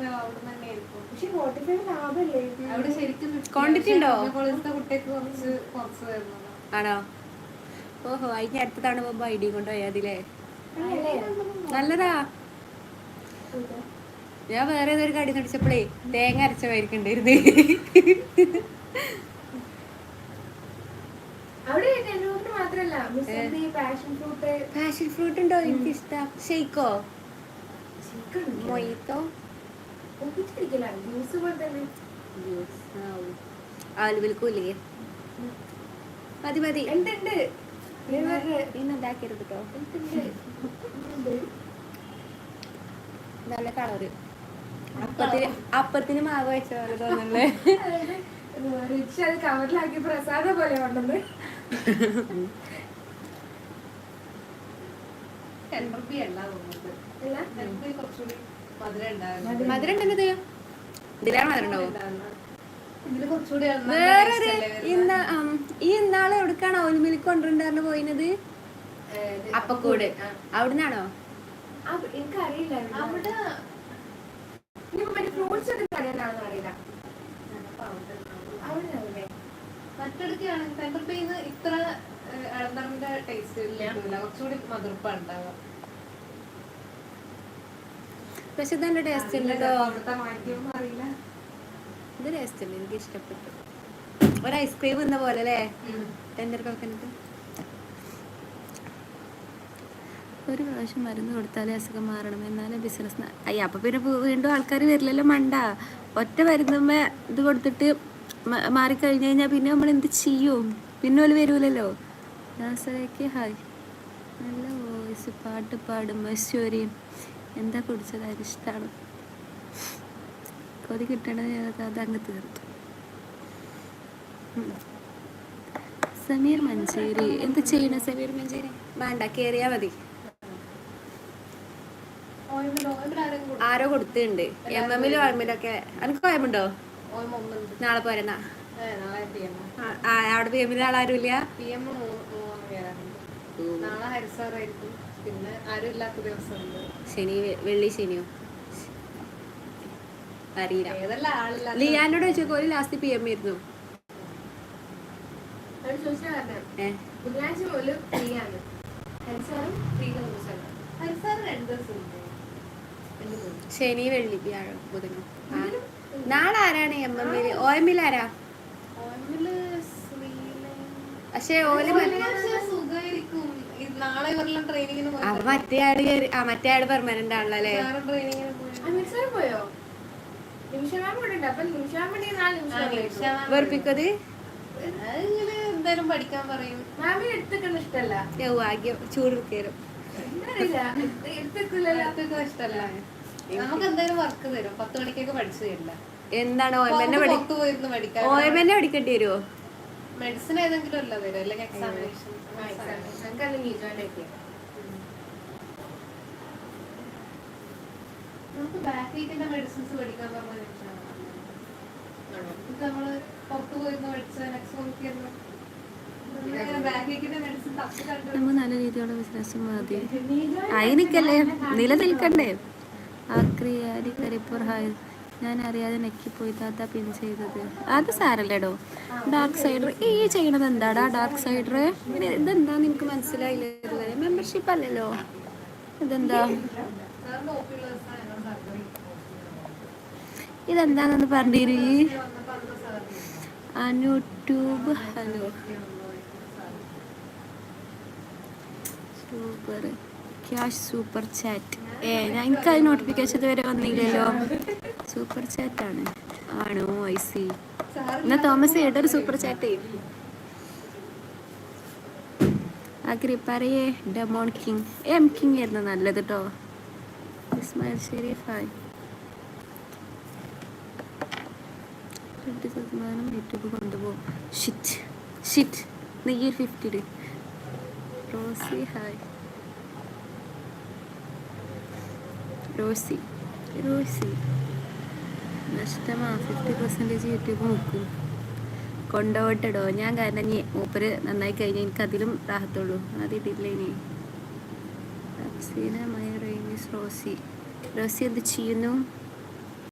Five അവിടെ പക്ഷെ forty five അവിടെ ശരിക്കും ക്വാണ്ടിറ്റി ഉണ്ടോ? കോളേജിലത്തെ കുറച്ച് ആണോ? ഓഹോ അതിന് അടുത്ത തവണ പോകുമ്പോ ഐ ഡി കൊണ്ടുപോയാ അതിലേ നല്ലതാ. ഞാൻ വേറെ ഏതൊരു കടി നടിച്ചപ്പോഴേ തേങ്ങ അരച്ച മുസംബി പാഷൻ ഫ്രൂട്ട് ഉണ്ടോ? എനിക്ക് ഇഷ്ടം ഷെയ്ക്കോ മൊയ്ത്തോ? ആലുവിൽക്കൂല്ലേ? മതി മതി. കേട്ടോ നല്ല കളറ്. അപ്പത്തിന് അപ്പത്തിന് മാവ് വെച്ച പോലെ റിച്ച് അത് കവറിലാക്കി പ്രസാദ പോലെ ഉണ്ടെന്ന് ടെൻഡർബി അല്ല തോന്നുന്നത്. അല്ല? കുറച്ചുകൂടി മധുരം ഉണ്ടെന്നത് ഇതിലാണ് മധുരം ഉണ്ടാവും വേറൊരു ഈ ഇന്നാളെ എവിടേക്കാണ് ഓയിൽ മിൽക്ക് കൊണ്ടുണ്ടായിരുന്നു പോയിനത് അപ്പക്കൂട്. അവിടുന്നാണോ? എനിക്കറിയില്ല അവിടെ ഇനിയിപ്പോ മറ്റേ ഫ്രൂട്ട്സ് ഒക്കെ കടയിലാണെന്ന് അറിയില്ല. അവിടെ ഇത്ര ടേസ്റ്റ് ഇല്ല കുറച്ചുകൂടി മധുരപ്പാണ് ഉണ്ടാവുക. പക്ഷെ ഇത് നല്ല ടേസ്റ്റ് ഉണ്ട് ഇത് ടേസ്റ്റ് ഉണ്ട് എനിക്ക് ഇഷ്ടപ്പെട്ടു. ഒരു ഐസ്ക്രീം എന്ന പോലെ അല്ലേ? ടെൻഡർ കോക്കനട്ട് ഒരു പ്രാവശ്യം മരുന്ന് കൊടുത്താലേ അസുഖം മാറണം എന്നാലേ ബിസിനസ് അയ്യ അപ്പൊ പിന്നെ വീണ്ടും ആൾക്കാർ വരില്ലല്ലോ മണ്ട. ഒറ്റ മരുന്നുമ്മ ഇത് കൊടുത്തിട്ട് മാറിക്കഴിഞ്ഞ് കഴിഞ്ഞാൽ പിന്നെ നമ്മൾ എന്ത് ചെയ്യും? പിന്നെ ഓൽ വരൂലല്ലോ. നാസറേക്ക് ഹായ് നല്ല വോയിസ് പാട്ട് പാടും മശ്വരിയും എന്താ കുടിച്ചത്? അരിഷ്ടാണ് കൊതി കിട്ടണത് അത് അങ്ങ് തീർത്തു. സമീർ മഞ്ചേരി. എന്ത് ചെയ്യണ സമീർ മഞ്ചേരി? വേണ്ട കേറിയാ മതി. ആരും കൊടു- ആരോ കൊടുത്തിട്ടുണ്ട് എം എമ്മിലും ഓയമ്മിലൊക്കെ എനിക്ക് ഓയമുണ്ടോ നാളെ പോരണ അവിടെ പി എമ്മിൽ ആളാരും ഇല്ല പി എം നാളെ ഹരിസാറായിരിക്കും പിന്നെ ആരും ഇല്ലാത്ത ദിവസമുണ്ട്. ശനി വെള്ളി ശനിയോ? അറിയില്ല. ലിയാനോട് ചോദിച്ചോ ഒരു ലാസ്റ്റ് പി എം ആയിരുന്നു. ബുധനാഴ്ച ഫ്രീ ആണ്. ഹരിസാറും ഫ്രീ ദിവസമാണ് ഹരിസാർ രണ്ട് ദിവസം ഉണ്ട് ശനി വെള്ളി വ്യാഴം ബുധനോ. നാളെ ആരാണ് എം എം ഓ ഒ ആരാ? എൽ ആരാ പക്ഷേ ഓൽ ആ, മറ്റേ ആൾ കേറി- ആ മറ്റേ ആൾ പെർമനന്റ് ആണല്ലോ അല്ലേ? അപ്പൊ വെറുപ്പിക്കത്? എന്തായാലും പഠിക്കാൻ പറയും. മാമിന് എടുത്തിക്കുന്ന ഇഷ്ടല്ല ഭാഗ്യം. ചൂട് കയറും ഇഷ്ടല്ല നമുക്ക് എന്തായാലും വർക്ക് തരും. പത്ത് മണിക്കൊക്കെ പഠിച്ചു തരില്ല എന്താണ്? ഓയമെന്നെ പഠിക്കേണ്ടി വരുമോ മെഡിസിൻ ഏതെങ്കിലും അല്ല തരും അല്ലെങ്കിൽ എക്സാമിനേഷൻ ഞങ്ങൾക്ക് അത് നീജോണ്ടൊക്കെ നമുക്ക് ബാക്ക് വീക്കിന്റെ മെഡിസിൻസ് പഠിക്കാൻ പറഞ്ഞ ഇത് നമ്മൾ പുറത്തു പോയിരുന്ന് മെഡിസിൻ തപ്പി നമ്മ നല്ല രീതിയിലുള്ള ബിസിനസ് മതി അതിനിക്കല്ലേ നിലനിൽക്കണ്ടേ? ആക്രിയാരി കരിപ്പൂർ ഹായ് ഞാൻ അറിയാതെ നെക്കിപ്പോയി താത്ത പിൻ ചെയ്തത്. അത് സാരല്ലേടോ. ഡാർക്ക് സൈഡർ ഈ ചെയ്യണത് എന്താടാ ഡാർക്ക് സൈഡർ ഇതെന്താ എനിക്ക് മനസ്സിലായില്ലേ മെമ്പർഷിപ്പ് അല്ലല്ലോ. ഇതെന്താ? ഇതെന്താന്ന് പറഞ്ഞിരി? അനുട്യൂബ് hello. Super cash super chat ഏ എനിക്ക് അത് നോട്ടിഫിക്കേഷൻ ഇതുവരെ വന്നില്ലല്ലോ. സൂപ്പർ ചാറ്റ് ആണ്? ആണോ ഐ സി എന്നാ തോമസ് ഏട്ടൊരു സൂപ്പർ ചാറ്റ് അഗ്രി പറയേ ഡെമോൺ കിങ് എം കിങ് ആയിരുന്നു നല്ലത് കേട്ടോ ഇസ്മായിൽ ഷെരീഫ് ഹായ് ഫിഫ്റ്റി ശതമാനം യൂട്യൂബ് കൊണ്ടുപോകും. ഷിറ്റ് ഷിറ്റ് നീ ഈ fifty Rosy hi Rosy. Rosy. നഷ്ടമാ. Fifty percentage YouTube നോക്കും കൊണ്ടുപോട്ടടോ ഞാൻ കാരണം ഇനി മൂപ്പര് നന്നായി കഴിഞ്ഞാൽ എനിക്ക് അതിലും റാഹത്തുള്ളൂ. അതിട്ടില്ല ഇനി റോസി. റോസി എന്ത് ചെയ്യുന്നു?